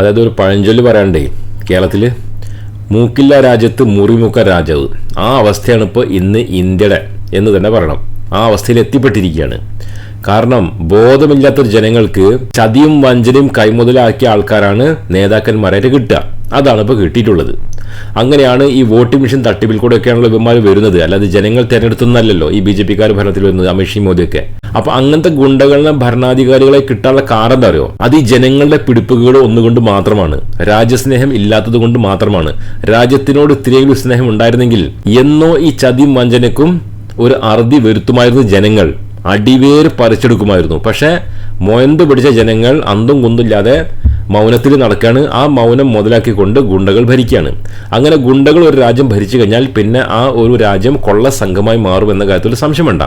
അതായത് ഒരു പഴഞ്ചൊല്ല് പറയാണ്ടേ കേരളത്തിൽ മൂക്കില്ല രാജ്യത്ത് മുറിമുക്ക രാജാവ്. ആ അവസ്ഥയാണ് ഇപ്പോൾ ഇന്ന് ഇന്ത്യയുടെ എന്ന് തന്നെ പറയണം. ആ അവസ്ഥയിൽ എത്തിപ്പെട്ടിരിക്കുകയാണ്. കാരണം ബോധമില്ലാത്ത ജനങ്ങൾക്ക് ചതിയും വഞ്ചനയും കൈമുതലാക്കിയ ആൾക്കാരാണ് നേതാക്കന്മാരായിട്ട് കിട്ടുക. അതാണ് ഇപ്പോൾ കിട്ടിയിട്ടുള്ളത്. അങ്ങനെയാണ് ഈ വോട്ടിംഗ് മെഷീൻ തട്ടിപ്പിൽ കൂടെയൊക്കെയാണല്ലോ ഇവന്മാർ വരുന്നത്. അല്ലാതെ ജനങ്ങൾ തിരഞ്ഞെടുത്തുന്നല്ലോ ഈ ബി ജെ പിക്കാർ ഭരണത്തിൽ വരുന്നത് അമിത്ഷി മോദിയൊക്കെ. അപ്പൊ അങ്ങനത്തെ ഗുണ്ടകളിലെ ഭരണാധികാരികളെ കിട്ടാനുള്ള കാരണം എന്താ അറിയോ? അത് ഈ ജനങ്ങളുടെ പിടിപ്പുകൾ ഒന്നുകൊണ്ട് മാത്രമാണ്. രാജ്യസ്നേഹം ഇല്ലാത്തത് കൊണ്ട് മാത്രമാണ്. രാജ്യത്തിനോട് ഇത്രയെങ്കിലും സ്നേഹം ഉണ്ടായിരുന്നെങ്കിൽ എന്നോ ഈ ചതി വഞ്ചനക്കും ഒരു അറുതി വരുത്തുമായിരുന്നു ജനങ്ങൾ. അടിവേര് പറിച്ചെടുക്കുമായിരുന്നു. പക്ഷേ മൊയന്ത് പിടിച്ച ജനങ്ങൾ അന്തും കുന്തില്ലാതെ മൗനത്തിൽ നടക്കുകയാണ് ആ മൗനം മുതലാക്കിക്കൊണ്ട് ഗുണ്ടകൾ ഭരിക്കുകയാണ് അങ്ങനെ ഗുണ്ടകൾ ഒരു രാജ്യം ഭരിച്ചു കഴിഞ്ഞാൽ പിന്നെ ആ ഒരു രാജ്യം കൊള്ള സംഘമായി മാറും എന്ന കാര്യത്തിൽ സംശയം വേണ്ട.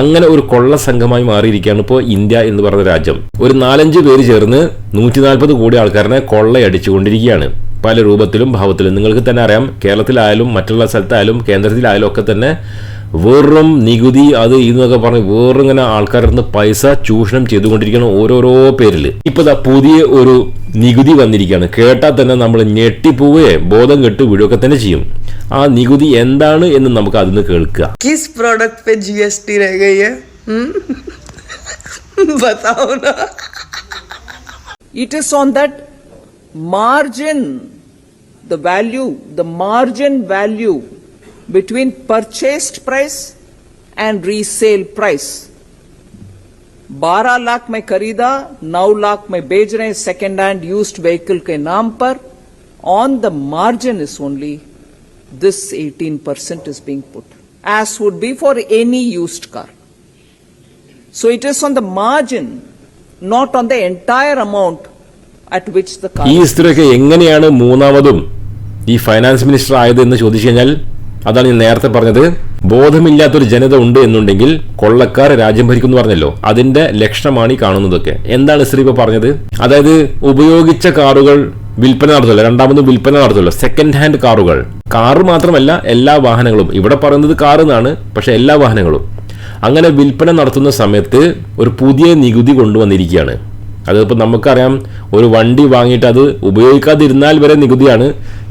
അങ്ങനെ ഒരു കൊള്ള സംഘമായി മാറിയിരിക്കുകയാണ് ഇപ്പോൾ ഇന്ത്യ എന്ന് പറയുന്ന രാജ്യം. ഒരു നാലഞ്ച് പേര് ചേർന്ന് നൂറ്റി നാൽപ്പത് കോടി ആൾക്കാരനെ കൊള്ളയടിച്ചുകൊണ്ടിരിക്കുകയാണ്. പല രൂപത്തിലും ഭാവത്തിലും. നിങ്ങൾക്ക് തന്നെ അറിയാം കേരളത്തിലായാലും മറ്റുള്ള സ്ഥലത്തായാലും കേന്ദ്രത്തിലായാലും ഒക്കെ തന്നെ വെറും നികുതി അത് ഇതെന്നൊക്കെ പറഞ്ഞ് വെറും ഇങ്ങനെ ആൾക്കാരുടെ നിന്ന് പൈസ ചൂഷണം ചെയ്തുകൊണ്ടിരിക്കണം ഓരോരോ പേരിൽ ഇപ്പൊ ഇതാ പുതിയ ഒരു നികുതി വന്നിരിക്കുകയാണ് കേട്ടാൽ തന്നെ നമ്മൾ ഞെട്ടിപ്പോവുകയെ ബോധം കെട്ട് വീഴുകയൊക്കെ തന്നെ ചെയ്യും. ആ നികുതി എന്താണ് എന്ന് നമുക്ക് അതിന് കേൾക്കുക kiss product pay G S T it is on that margin the value the margin value between purchased price and resale price. 12 lakh में खरीदा 9 लाख में बेच रहे हैं सेकेंड हैंड यूज्ड व्हीकल के नाम पर on the margin is only this 18 percent is being put as would be for any used car so it is on the margin not on the entire amount at which the car ഈ സ്ത്രീയൊക്കെ എങ്ങനെയാണ് മൂന്നാമതും ഈ finance minister ആയത് എന്ന് ചോദിച്ചു കഴിഞ്ഞാൽ അതാണ് ഞാൻ നേരത്തെ പറഞ്ഞത്. ബോധമില്ലാത്തൊരു ജനത ഉണ്ട് എന്നുണ്ടെങ്കിൽ കൊള്ളക്കാർ രാജ്യം ഭരിക്കുന്നു പറഞ്ഞല്ലോ. അതിന്റെ ലക്ഷണമാണ് ഈ കാണുന്നതൊക്കെ. എന്താണ് സ്ത്രീ ഇപ്പൊ പറഞ്ഞത്? അതായത് ഉപയോഗിച്ച കാറുകൾ വിൽപ്പന നടത്തുമല്ലോ രണ്ടാമത് വിൽപ്പന നടത്തുമല്ലോ സെക്കൻഡ് ഹാൻഡ് കാറുകൾ. കാറ് മാത്രമല്ല എല്ലാ വാഹനങ്ങളും. ഇവിടെ പറയുന്നത് കാറ് എന്നാണ് പക്ഷെ എല്ലാ വാഹനങ്ങളും. അങ്ങനെ വിൽപ്പന നടത്തുന്ന സമയത്ത് ഒരു പുതിയ നികുതി കൊണ്ടുവന്നിരിക്കുകയാണ്. അതിപ്പോൾ നമുക്കറിയാം ഒരു വണ്ടി വാങ്ങിയിട്ട് അത് ഉപയോഗിക്കാതിരുന്നാൽ വരെ നികുതിയാണ്.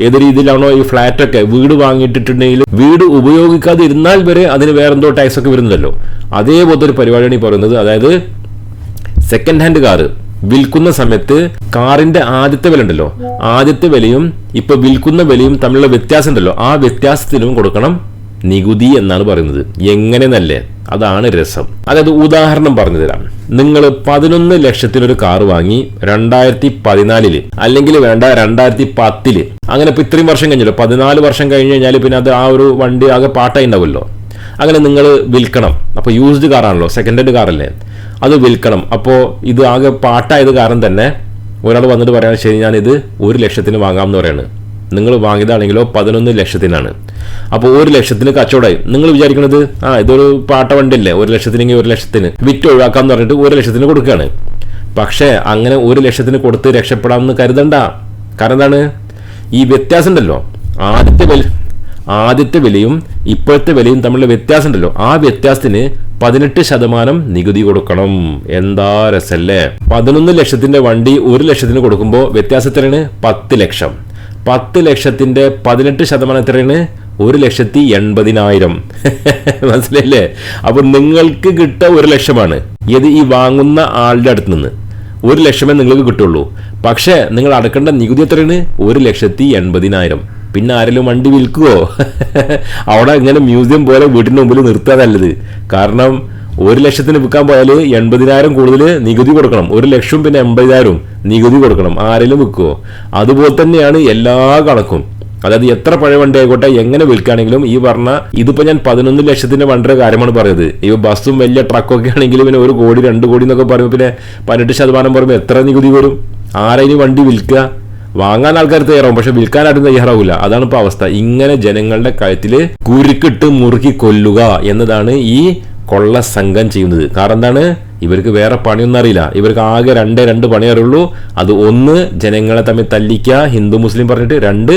ഏത് രീതിയിലാണോ ഈ ഫ്ലാറ്റൊക്കെ വീട് വാങ്ങിയിട്ടിട്ടുണ്ടെങ്കിൽ വീട് ഉപയോഗിക്കാതിരുന്നാൽ വരെ അതിന് വേറെന്തോ ടാക്സ് ഒക്കെ വരുന്നതല്ലോ. അതേപോലത്തെ ഒരു പരിപാടിയാണ് ഈ പറയുന്നത്. അതായത് സെക്കൻഡ് ഹാൻഡ് കാറ് വിൽക്കുന്ന സമയത്ത് കാറിന്റെ ആദ്യത്തെ വില ഉണ്ടല്ലോ ആദ്യത്തെ വിലയും ഇപ്പൊ വിൽക്കുന്ന വിലയും തമ്മിലുള്ള വ്യത്യാസം ഉണ്ടല്ലോ ആ വ്യത്യാസത്തിനും കൊടുക്കണം. നികുതി എന്നാണ് പറയുന്നത്. എങ്ങനെ നല്ല അതാണ് രസം. അതായത് ഉദാഹരണം പറഞ്ഞു തരാം നിങ്ങൾ പതിനൊന്ന് ലക്ഷത്തിനൊരു കാർ വാങ്ങി രണ്ടായിരത്തി പതിനാലിൽ അല്ലെങ്കിൽ വേണ്ട രണ്ടായിരത്തി പത്തിൽ അങ്ങനെ ഇപ്പൊ ഇത്രയും വർഷം കഴിഞ്ഞല്ലോ. പതിനാല് വർഷം കഴിഞ്ഞ് കഴിഞ്ഞാൽ പിന്നെ അത് ആ ഒരു വണ്ടി ആകെ പാട്ടായി ഉണ്ടാവുമല്ലോ അങ്ങനെ നിങ്ങൾ വിൽക്കണം. അപ്പോൾ യൂസ്ഡ് കാറാണല്ലോ സെക്കൻഡ് ഹാൻഡ് കാറല്ലേ അത് വിൽക്കണം. അപ്പോൾ ഇത് ആകെ പാട്ടായത് കാരണം തന്നെ ഒരാൾ വന്നിട്ട് പറയാൻ ശരി ഞാൻ ഇത് ഒരു ലക്ഷത്തിന് വാങ്ങാം എന്ന് പറയാണ്. നിങ്ങൾ വാങ്ങിയതാണെങ്കിലോ പതിനൊന്ന് ലക്ഷത്തിനാണ്. അപ്പോൾ ഒരു ലക്ഷത്തിന് കച്ചവടമായി. നിങ്ങൾ വിചാരിക്കുന്നത് ആ ഇതൊരു പാട്ട വണ്ടിയല്ലേ ഒരു ലക്ഷത്തിനെങ്കിൽ ഒരു ലക്ഷത്തിന്. വിറ്റ് ഒഴിവാക്കാന്ന് പറഞ്ഞിട്ട് ഒരു ലക്ഷത്തിന് കൊടുക്കുകയാണ് പക്ഷേ അങ്ങനെ ഒരു ലക്ഷത്തിന് കൊടുത്ത് രക്ഷപ്പെടാമെന്ന് കരുതണ്ട. കാരണം എന്താണ്? ഈ വ്യത്യാസം ഉണ്ടല്ലോ ആദ്യത്തെ വില ആദ്യത്തെ വിലയും ഇപ്പോഴത്തെ വിലയും തമ്മിലുള്ള വ്യത്യാസം ഉണ്ടല്ലോ ആ വ്യത്യാസത്തിന് പതിനെട്ട് ശതമാനം നികുതി കൊടുക്കണം. എന്താ രസല്ലേ? പതിനൊന്ന് ലക്ഷത്തിന്റെ വണ്ടി ഒരു ലക്ഷത്തിന് കൊടുക്കുമ്പോൾ വ്യത്യാസം എത്രയാണ്? പത്ത് ലക്ഷം. പത്ത് ലക്ഷത്തിന്റെ പതിനെട്ട് ശതമാനം എത്രയാണ്? ഒരു ലക്ഷത്തി എൺപതിനായിരം. മനസ്സിലല്ലേ അപ്പൊ നിങ്ങൾക്ക് കിട്ടുക ഒരു ലക്ഷമാണ്. ഇത് ഈ വാങ്ങുന്ന ആളുടെ അടുത്ത് നിന്ന്. ഒരു ലക്ഷമേ നിങ്ങൾക്ക് കിട്ടുള്ളൂ. പക്ഷേ നിങ്ങൾ അടക്കേണ്ട നികുതി എത്രയാണ്? ഒരു ലക്ഷത്തി എൺപതിനായിരം. പിന്നെ ആരെങ്കിലും വണ്ടി വിൽക്കുവോ? അവിടെ ഇങ്ങനെ മ്യൂസിയം പോലെ വീട്ടിന്റെ മുമ്പിൽ നിർത്തുക നല്ലത് കാരണം ഒരു ലക്ഷത്തിന് വിൽക്കാൻ പോയാൽ എൺപതിനായിരം കൂടുതൽ നികുതി കൊടുക്കണം. ഒരു ലക്ഷവും പിന്നെ എൺപതിനായിരവും നികുതി കൊടുക്കണം. ആരെങ്കിലും വിൽക്കുവോ? അതുപോലെ തന്നെയാണ് എല്ലാ കണക്കും. അതായത് എത്ര പഴയ വണ്ടി ആയിക്കോട്ടെ എങ്ങനെ വിൽക്കുകയാണെങ്കിലും ഈ പറഞ്ഞ ഇതിപ്പോ ഞാൻ പതിനൊന്ന് ലക്ഷത്തിന്റെ വണ്ടിയുടെ കാര്യമാണ് പറയുന്നത്. ഈ ബസ്സും വലിയ ട്രക്കൊക്കെ ആണെങ്കിലും പിന്നെ ഒരു കോടി രണ്ട് കോടി എന്നൊക്കെ പറയുമ്പോൾ പിന്നെ പതിനെട്ട് ശതമാനം പറയുമ്പോൾ എത്ര നികുതി വരും? ആരെയും വണ്ടി വിൽക്കുക? വാങ്ങാൻ ആൾക്കാർ തയ്യാറാവും പക്ഷെ വിൽക്കാൻ ആരും തയ്യാറാവില്ല അതാണ് ഇപ്പൊ അവസ്ഥ. ഇങ്ങനെ ജനങ്ങളുടെ കഴുത്തിൽ കുരുക്കിട്ട് മുറുക്കി കൊല്ലുക എന്നതാണ് ഈ കൊള്ള സംഘം ചെയ്യുന്നത്. കാരണം എന്താണ്? ഇവർക്ക് വേറെ പണിയൊന്നും അറിയില്ല. ഇവർക്ക് ആകെ രണ്ട് രണ്ട് പണി അറിയുള്ളൂ. അത് ഒന്ന് ജനങ്ങളെ തമ്മിൽ തല്ലിക്കുക ഹിന്ദു മുസ്ലിം പറഞ്ഞിട്ട് രണ്ട്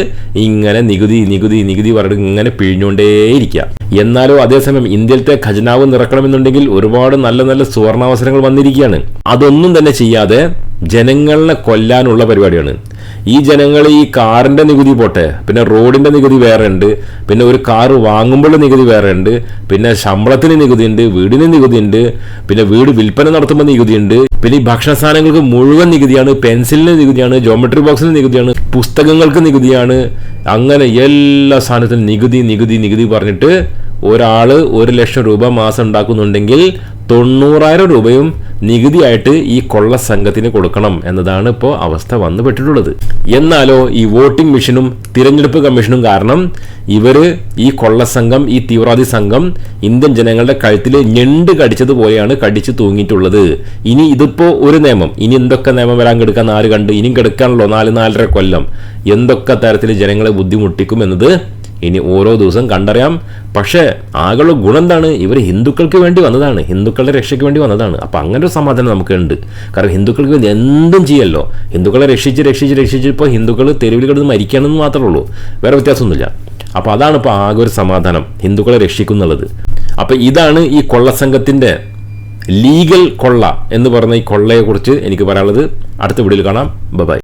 ഇങ്ങനെ നികുതി നികുതി നികുതി പറഞ്ഞിട്ട് ഇങ്ങനെ പിഴിഞ്ഞുകൊണ്ടേയിരിക്കുക എന്നാലോ അതേസമയം ഇന്ത്യയിലത്തെ ഖജനാവ് നിറക്കണമെന്നുണ്ടെങ്കിൽ ഒരുപാട് നല്ല നല്ല സുവർണാവസരങ്ങൾ വന്നിരിക്കുകയാണ്. അതൊന്നും തന്നെ ചെയ്യാതെ ജനങ്ങളെ കൊല്ലാനുള്ള പരിപാടിയാണ്. ഈ ജനങ്ങൾ ഈ കാറിന്റെ നികുതി പോട്ടെ പിന്നെ റോഡിന്റെ നികുതി വേറെ ഉണ്ട് പിന്നെ ഒരു കാർ വാങ്ങുമ്പോൾ നികുതി വേറെ ഉണ്ട് പിന്നെ ശമ്പളത്തിന് നികുതി ഉണ്ട് വീടിന് നികുതി ഉണ്ട് പിന്നെ വീട് വിൽപ്പന നടത്തുമ്പോൾ നികുതി ഉണ്ട് പിന്നെ ഈ ഭക്ഷണ സാധനങ്ങൾക്ക് മുഴുവൻ നികുതിയാണ് പെൻസിലിന് നികുതിയാണ് ജോമെട്രി ബോക്സിന് നികുതിയാണ് പുസ്തകങ്ങൾക്ക് നികുതിയാണ് അങ്ങനെ എല്ലാ സാധനത്തിനും നികുതി നികുതി നികുതി പറഞ്ഞിട്ട് ഒരാൾ ഒരു ലക്ഷം രൂപ മാസം ഉണ്ടാക്കുന്നുണ്ടെങ്കിൽ തൊണ്ണൂറായിരം രൂപയും നികുതിയായിട്ട് ഈ കൊള്ള സംഘത്തിന് കൊടുക്കണം എന്നതാണ് ഇപ്പോൾ അവസ്ഥ വന്നുപെട്ടിട്ടുള്ളത്. എന്നാലോ ഈ വോട്ടിംഗ് മെഷീനും തിരഞ്ഞെടുപ്പ് കമ്മീഷനും കാരണം ഇവർ ഈ കൊള്ള സംഘം ഈ തീവ്രവാദി സംഘം ഇന്ത്യൻ ജനങ്ങളുടെ കഴുത്തിൽ ഞെണ്ട് കടിച്ചതുപോലെയാണ് കടിച്ചു തൂങ്ങിയിട്ടുള്ളത്. ഇനി ഇതിപ്പോൾ ഒരു നിയമം ഇനി എന്തൊക്കെ നിയമം വരാൻ കിടക്കാൻ ആര് കണ്ട് ഇനിയും കിടക്കാണല്ലോ നാല് നാലര കൊല്ലം. എന്തൊക്കെ തരത്തിൽ ജനങ്ങളെ ബുദ്ധിമുട്ടിക്കും എന്നത് ഇനി ഓരോ ദിവസം കണ്ടറിയാം. പക്ഷേ ആകെയുള്ള ഗുണം എന്താണ്? ഇവർ ഹിന്ദുക്കൾക്ക് വേണ്ടി വന്നതാണ്. ഹിന്ദുക്കളുടെ രക്ഷയ്ക്ക് വേണ്ടി വന്നതാണ്. അപ്പോൾ അങ്ങനെ ഒരു സമാധാനം നമുക്ക് ഉണ്ട് കാരണം ഹിന്ദുക്കൾക്ക് വേണ്ടി എന്തും ചെയ്യല്ലോ. ഹിന്ദുക്കളെ രക്ഷിച്ച് രക്ഷിച്ച് രക്ഷിച്ച് ഇപ്പോൾ ഹിന്ദുക്കൾ തെരുവിൽ കിടന്ന് മരിക്കണമെന്ന് മാത്രമേ ഉള്ളൂ. വേറെ വ്യത്യാസമൊന്നുമില്ല. അപ്പോൾ അതാണ് ഇപ്പോൾ ആകെ ഒരു സമാധാനം. ഹിന്ദുക്കളെ രക്ഷിക്കുന്നുള്ളത്. അപ്പോൾ ഇതാണ് ഈ കൊള്ളസംഘത്തിന്റെ ലീഗൽ കൊള്ള എന്ന് പറയുന്ന ഈ കൊള്ളയെക്കുറിച്ച് എനിക്ക് പറയാനുള്ളത്. അടുത്ത വീഡിയോയിൽ കാണാം. ബൈ.